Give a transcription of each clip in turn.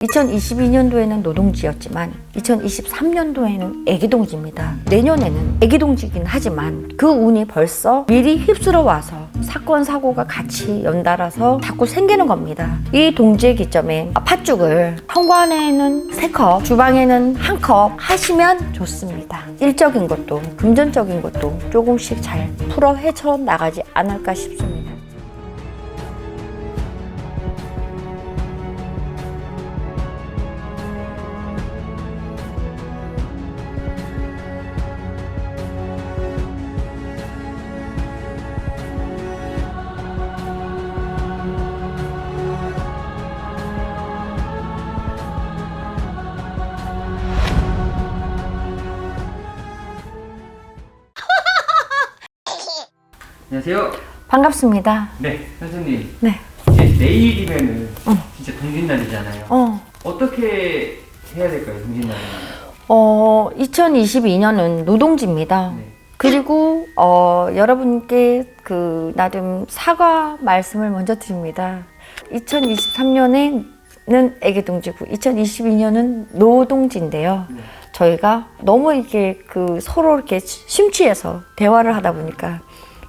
2022년도에는 노동지였지만 2023년도에는 애기동지입니다. 내년에는 애기동지긴 하지만 그 운이 벌써 미리 휩쓸어 와서 사건 사고가 같이 연달아서 자꾸 생기는 겁니다. 이 동지의 기점에 팥죽을 현관에는 세 컵, 주방에는 한컵 하시면 좋습니다. 일적인 것도 금전적인 것도 조금씩 잘 풀어 헤쳐 나가지 않을까 싶습니다. 안녕하세요. 반갑습니다. 네, 선생님. 네. 이제 내일이면은 어. 진짜 동짓날이잖아요. 어. 어떻게 해야 될까요, 동짓날은? 어, 2022년은 노동지입니다. 네. 그리고 어, 여러분께 그 나름 사과 말씀을 먼저 드립니다. 2023년에는 애기동지고 2022년은 노동지인데요. 네. 저희가 너무 이렇게 그 서로 이렇게 심취해서 대화를 하다 보니까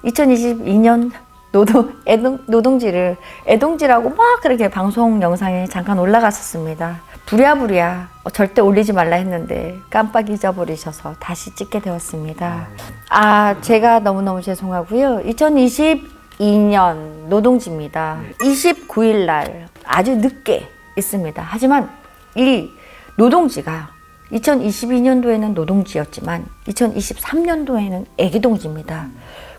2022년 노동 애동, 노동지를 애동지라고 막 그렇게 방송 영상에 잠깐 올라갔었습니다. 부랴부랴 어, 절대 올리지 말라 했는데 깜빡 잊어버리셔서 다시 찍게 되었습니다. 아 제가 너무너무 죄송하고요. 2022년 노동지입니다. 29일 날 아주 늦게 있습니다. 하지만 이 노동지가 2022년도에는 노동지였지만 2023년도에는 애기동지입니다.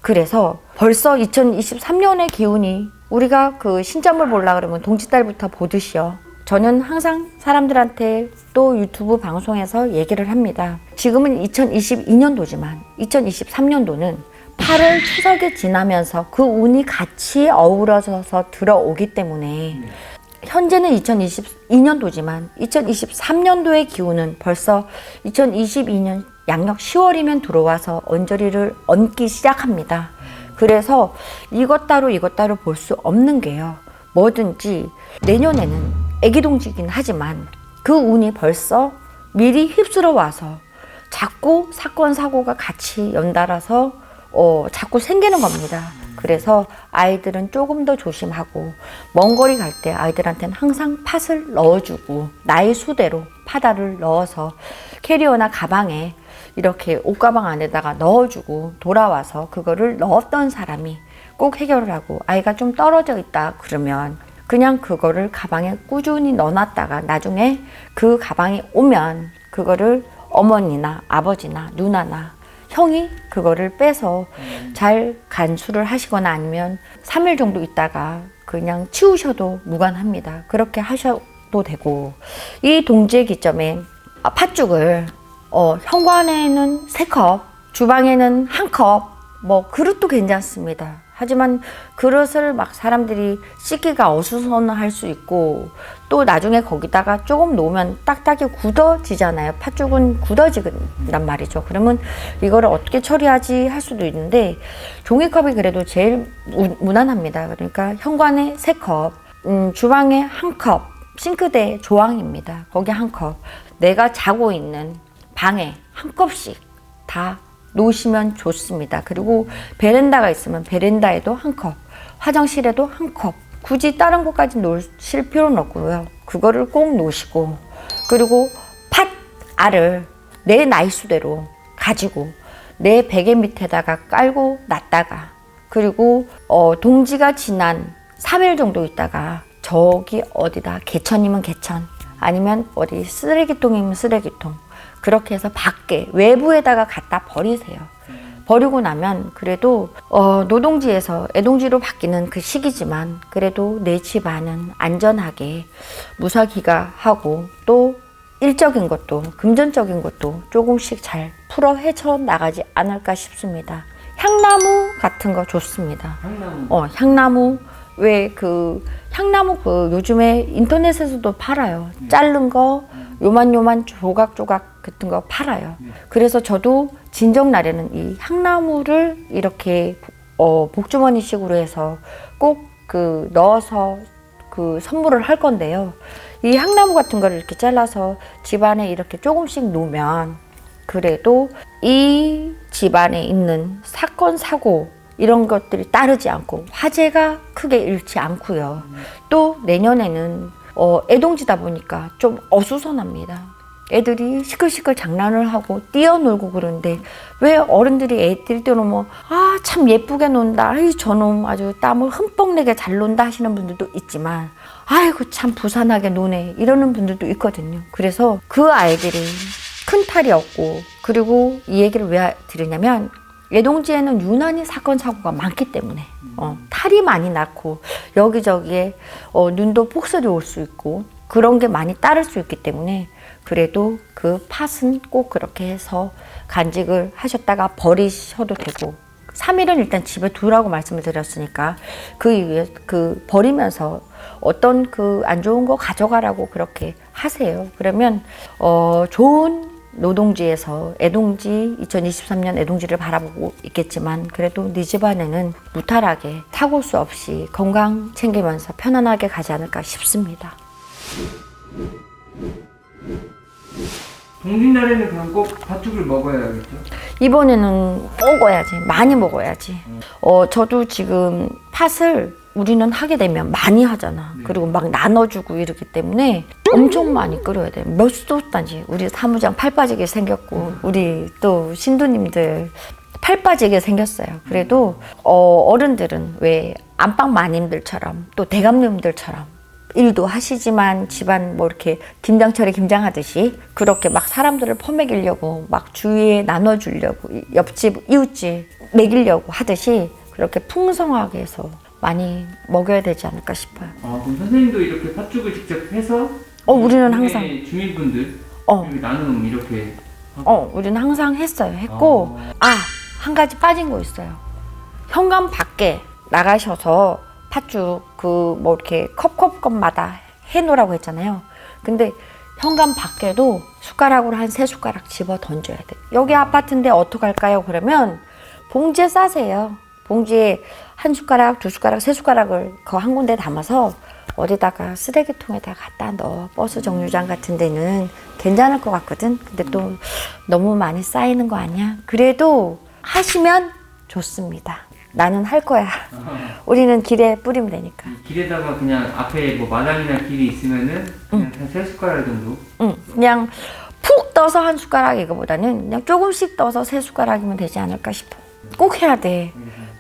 그래서 벌써 2023년의 기운이 우리가 그 신점을 보려 그러면 동지달부터 보듯이요. 저는 항상 사람들한테 또 유튜브 방송에서 얘기를 합니다. 지금은 2022년도지만 2023년도는 8월 추석이 지나면서 그 운이 같이 어우러져서 들어오기 때문에 현재는 2022년도지만 2023년도의 기운은 벌써 2022년 양력 10월이면 들어와서 언저리를 얹기 시작합니다. 그래서 이것 따로 이것 따로 볼 수 없는 게요. 뭐든지 내년에는 애기동지긴 하지만 그 운이 벌써 미리 휩쓸어 와서 자꾸 사건 사고가 같이 연달아서 어, 자꾸 생기는 겁니다. 그래서 아이들은 조금 더 조심하고 먼 거리 갈 때 아이들한테는 항상 팥을 넣어주고 나의 수대로 파다를 넣어서 캐리어나 가방에 이렇게 옷가방 안에다가 넣어주고 돌아와서 그거를 넣었던 사람이 꼭 해결을 하고 아이가 좀 떨어져 있다 그러면 그냥 그거를 가방에 꾸준히 넣어놨다가 나중에 그 가방이 오면 그거를 어머니나 아버지나 누나나 형이 그거를 빼서 잘 간수를 하시거나 아니면 3일 정도 있다가 그냥 치우셔도 무관합니다. 그렇게 하셔도 되고 이 동지의 기점에 아, 팥죽을 어, 현관에는 세 컵, 주방에는 한 컵, 뭐 그릇도 괜찮습니다. 하지만 그릇을 막 사람들이 씻기가 어수선할 수 있고 또 나중에 거기다가 조금 놓으면 딱딱이 굳어지잖아요. 팥죽은 굳어지단 말이죠. 그러면 이거를 어떻게 처리하지 할 수도 있는데 종이컵이 그래도 제일 무, 무난합니다. 그러니까 현관에 세 컵, 음, 주방에 한 컵, 싱크대 조항입니다. 거기 한 컵. 내가 자고 있는 방에 한 컵씩 다 놓으시면 좋습니다. 그리고 베란다가 있으면 베란다에도 한 컵, 화장실에도 한 컵. 굳이 다른 곳까지 놓으실 필요는 없고요. 그거를 꼭 놓으시고 그리고 팥 알을 내 나이 수대로 가지고 내 베개 밑에다가 깔고 놨다가 그리고 어, 동지가 지난 3일 정도 있다가 저기 어디다 개천이면 개천 아니면 어디 쓰레기통이면 쓰레기통 그렇게 해서 밖에 외부에다가 갖다 버리세요. 버리고 나면 그래도 어, 노동지에서 애동지로 바뀌는 그 시기지만 그래도 내 집안은 안전하게 무사기가 하고 또 일적인 것도 금전적인 것도 조금씩 잘 풀어 헤쳐 나가지 않을까 싶습니다. 향나무 같은 거 좋습니다. 향나무. 어, 향나무 왜 그 향나무 그 요즘에 인터넷에서도 팔아요. 자른 거 요만 요만 조각 조각 같은 거 팔아요. 그래서 저도 진정 날에는 이 향나무를 이렇게 어, 복주머니식으로 해서 꼭 그 넣어서 그 선물을 할 건데요. 이 향나무 같은 거를 이렇게 잘라서 집안에 이렇게 조금씩 놓으면 그래도 이 집안에 있는 사건 사고 이런 것들이 따르지 않고 화재가 크게 일지 않고요. 또 내년에는 어, 애동지다 보니까 좀 어수선합니다. 애들이 시끌시끌 장난을 하고 뛰어놀고 그러는데 왜 어른들이 애들 뛰어놀면 아 참 예쁘게 논다 아이 저놈 아주 땀을 흠뻑 내게 잘 논다 하시는 분들도 있지만 아이고 참 부산하게 노네 이러는 분들도 있거든요 그래서 그 아이들이 큰 탈이 없고 그리고 이 얘기를 왜 드리냐면 예동지에는 유난히 사건 사고가 많기 때문에 어, 탈이 많이 났고 여기저기에 어, 눈도 폭설이 올 수 있고 그런 게 많이 따를 수 있기 때문에 그래도 그 팥은 꼭 그렇게 해서 간직을 하셨다가 버리셔도 되고 3일은 일단 집에 두라고 말씀을 드렸으니까 그 이후에 그 버리면서 어떤 그 안 좋은 거 가져가라고 그렇게 하세요. 그러면 어 좋은 노동지에서 애동지 2023년 애동지를 바라보고 있겠지만 그래도 네 집안에는 무탈하게 사고 수 없이 건강 챙기면서 편안하게 가지 않을까 싶습니다. 동짓날에는 그럼 꼭 팥죽을 먹어야겠죠? 이번에는 먹어야지 많이 먹어야지 어 저도 지금 팥을 우리는 하게 되면 많이 하잖아. 그리고 막 나눠주고 이러기 때문에 엄청 많이 끓여야 돼 몇 소단지 우리 사무장 팔 빠지게 생겼고 우리 또 신도님들 팔 빠지게 생겼어요. 그래도 어 어른들은 왜 안방 마님들처럼 또 대감님들처럼 일도 하시지만 집안 뭐 이렇게 김장철에 김장하듯이 그렇게 막 사람들을 퍼먹이려고 막 주위에 나눠주려고 이- 옆집 이웃집 먹이려고 하듯이 그렇게 풍성하게 해서 많이 먹여야 되지 않을까 싶어요. 아, 그럼 선생님도 이렇게 팥죽을 직접 해서 어, 우리는 동네 항상. 주민분들 어, 나누면 이렇게 어, 우리는 항상 했어요. 했고 아 한 가지 빠진 거 있어요. 현관 밖에 나가셔서 팥죽 그 뭐 이렇게 컵컵컵마다 해놓으라고 했잖아요. 근데 현관 밖에도 숟가락으로 한 세 숟가락 집어 던져야 돼. 여기 아파트인데 어떡할까요? 그러면 봉지에 싸세요. 봉지에 한 숟가락, 두 숟가락, 세 숟가락을 그 한 군데 담아서 어디다가 쓰레기통에다 갖다 넣어. 버스 정류장 같은 데는 괜찮을 것 같거든. 근데 또 너무 많이 쌓이는 거 아니야? 그래도 하시면 좋습니다. 나는 할 거야. 우리는 길에 뿌리면 되니까. 이 길에다가 그냥 앞에 뭐 마당이나 길이 있으면은 그냥 한 세 숟가락 정도 응, 그냥 푹 떠서 한 숟가락 이거보다는 그냥 조금씩 떠서 세 숟가락이면 되지 않을까 싶어. 꼭 해야 돼.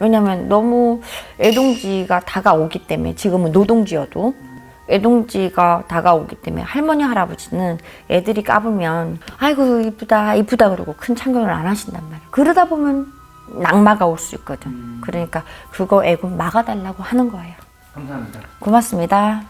왜냐면 너무 애동지가 다가오기 때문에 지금은 노동지여도 애동지가 다가오기 때문에 할머니 할아버지는 애들이 까불면 아이고 이쁘다 이쁘다 그러고 큰 참견을 안 하신단 말이야. 그러다 보면 낙마가 올 수 있거든. 그러니까 그거 애고 막아달라고 하는 거예요. 감사합니다. 고맙습니다.